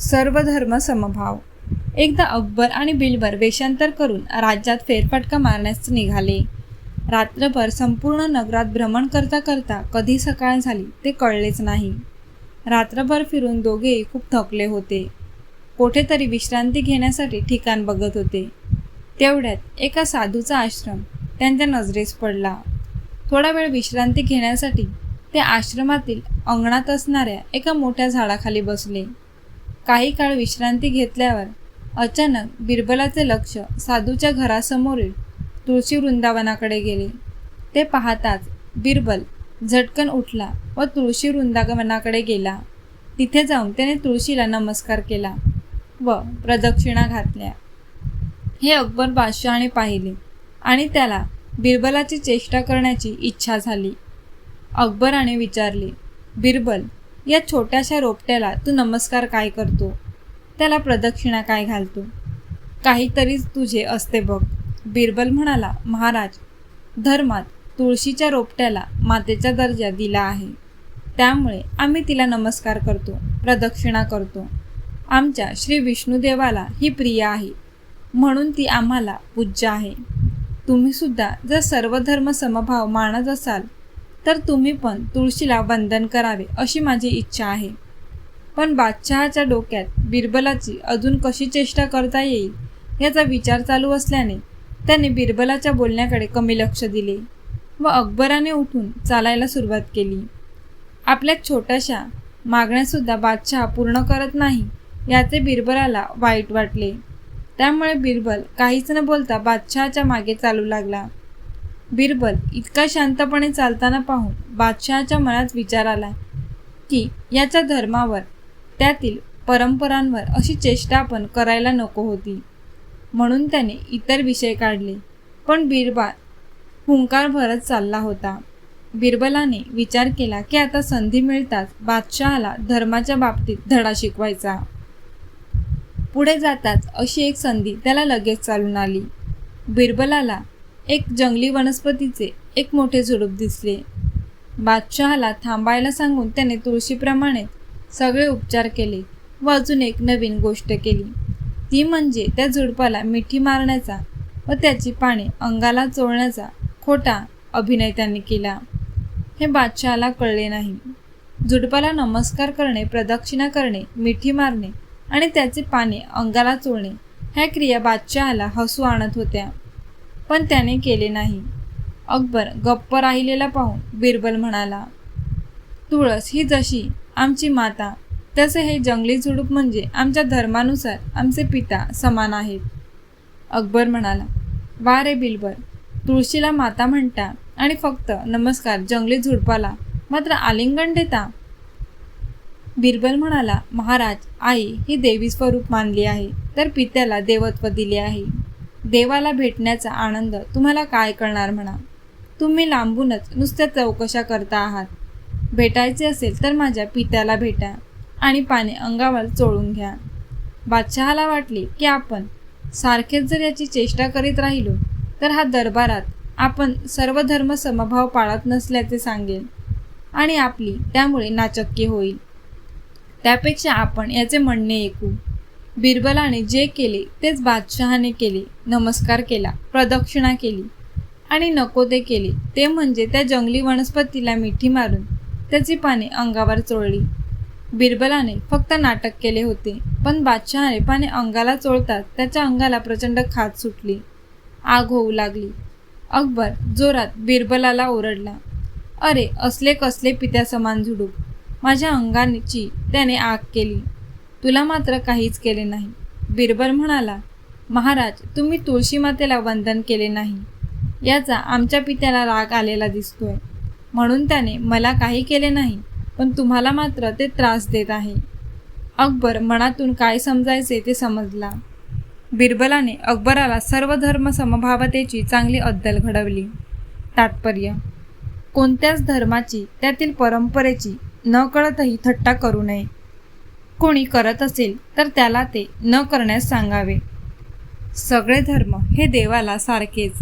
सर्व धर्म समभाव. एकदा अकबर आणि बिलबर वेषांतर करून राज्यात फेरफटका मारण्यास निघाले. रात्रभर संपूर्ण नगरात भ्रमण करता करता कधी सकाळ झाली ते कळलेच नाही. रात्रभर फिरून दोघेही खूप थकले होते. कोठेतरी विश्रांती घेण्यासाठी ठिकाण बघत होते. तेवढ्यात एका साधूचा आश्रम त्यांच्या नजरेस पडला. थोडा वेळ विश्रांती घेण्यासाठी ते आश्रमातील अंगणात असणाऱ्या एका मोठ्या झाडाखाली बसले. काही काळ विश्रांती घेतल्यावर अचानक बिरबलाचे लक्ष साधूच्या घरासमोरील तुळशी वृंदावनाकडे गेले. ते पाहताच बिरबल झटकन उठला व तुळशी वृंदावनाकडे गेला. तिथे जाऊन त्याने तुळशीला नमस्कार केला व प्रदक्षिणा घातल्या. हे अकबर बादशहाने पाहिले आणि त्याला बिरबलाची चेष्टा करण्याची इच्छा झाली. अकबराने विचारले बिरबल या छोट्याशा रोपट्याला तू नमस्कार काय करतो? त्याला प्रदक्षिणा काय घालतो? काहीतरीच तुझे असते बघ. बिरबल म्हणाला महाराज धर्मात तुळशीच्या रोपट्याला मातेचा दर्जा दिला आहे. त्यामुळे आम्ही तिला नमस्कार करतो प्रदक्षिणा करतो. आमच्या श्री विष्णुदेवाला ही प्रिय आहे. म्हणून ती आम्हाला पूज्य आहे. तुम्ही सुद्धा जर सर्व धर्म समभाव मानत असाल तर तुम्ही पण तुळशीला वंदन करावे अशी माझी इच्छा आहे. पण बादशहाच्या डोक्यात बिरबलाची अजून कशी चेष्टा करता येईल याचा विचार चालू असल्याने त्याने बिरबलाच्या बोलण्याकडे कमी लक्ष दिले व अकबराने उठून चालायला सुरुवात केली. आपल्या छोट्याशा मागण्यासुद्धा बादशहा पूर्ण करत नाही याचे बिरबलाला वाईट वाटले. त्यामुळे बिरबल काहीच न बोलता बादशहाच्या मागे चालू लागला. बिरबल इतका शांतपणे चालताना पाहून बादशहाच्या मनात विचार आला की याच्या धर्मावर त्यातील परंपरांवर अशी चेष्टा आपण करायला नको होती. म्हणून त्याने इतर विषय काढले. पण बिरबल हुंकार भरत चालला होता. बिरबलाने विचार केला की आता संधी मिळताच बादशहाला धर्माच्या बाबतीत धडा शिकवायचा. पुढे जाताच अशी एक संधी त्याला लगेच चालून आली. बिरबलाला एक जंगली वनस्पतीचे एक मोठे झुडूप दिसले. बादशहाला थांबायला सांगून त्याने तुळशीप्रमाणे सगळे उपचार केले व अजून एक नवीन गोष्ट केली. ती म्हणजे त्या झुडपाला मिठी मारण्याचा व त्याची पाने अंगाला चोळण्याचा खोटा अभिनय त्यांनी केला. हे बादशहाला कळले नाही. झुडपाला नमस्कार करणे प्रदक्षिणा करणे मिठी मारणे आणि त्याचे पाने अंगाला चोळणे ह्या क्रिया बादशहाला हसू आणत होत्या. पण त्याने केले नाही. अकबर गप्प राहिलेला पाहून बिरबल म्हणाला तुळस ही जशी आमची माता तसे हे जंगली झुडूप म्हणजे आमच्या धर्मानुसार आमचे पिता समान आहेत. अकबर म्हणाला वा रे बिलबर तुळशीला माता म्हणता आणि फक्त नमस्कार जंगली झुडपाला मात्र आलिंगन देता? बिरबल म्हणाला महाराज आई ही देवी स्वरूप मानली आहे तर पित्याला देवत्व दिले आहे. देवाला भेटण्याचा आनंद तुम्हाला काय कळणार म्हणा. तुम्ही लांबूनच नुसत्या चौकशा करता आहात. भेटायचे असेल तर माझ्या पित्याला भेटा आणि पाने अंगावर चोळून घ्या. बादशहाला वाटले की आपण सारखेच जर याची चेष्टा करीत राहिलो तर हा दरबारात आपण सर्व धर्म समभाव पाळत नसल्याचे सांगेल आणि आपली त्यामुळे नाचक्की होईल. त्यापेक्षा आपण याचे म्हणणे ऐकू. बिरबलाने जे केले तेच बादशहाने केले नमस्कार केला प्रदक्षिणा केली. आणि नको ते केले ते म्हणजे त्या जंगली वनस्पतीला मिठी मारून त्याची पाने अंगावर चोळली. बिरबलाने फक्त नाटक केले होते पण बादशहाने पाने अंगाला चोळतात त्याच्या अंगाला प्रचंड खात सुटली. आग होऊ लागली. अकबर जोरात बिरबलाला ओरडला अरे असले कसले पित्या समान झुडूप. माझ्या अंगाची त्याने आग केली. तुला मात्र काहीच केले नाही. बिरबल म्हणाला महाराज तुम्ही तुळशी मातेला वंदन केले नाही. याचा आमच्या पित्याला राग आलेला दिसतोय. म्हणून त्याने मला काही केले नाही पण तुम्हाला मात्र ते त्रास देत आहे. अकबर मनातून काय समजायचे ते समजला. बिरबलाने अकबराला सर्व धर्म समभावतेची चांगली अद्दल घडवली. तात्पर्य कोणत्याच धर्माची त्यातील परंपरेची न कळतही थट्टा करू नये. कोणी करत असेल तर त्याला ते न करण्यास सांगावे. सगळे धर्म हे देवाला सारखेच.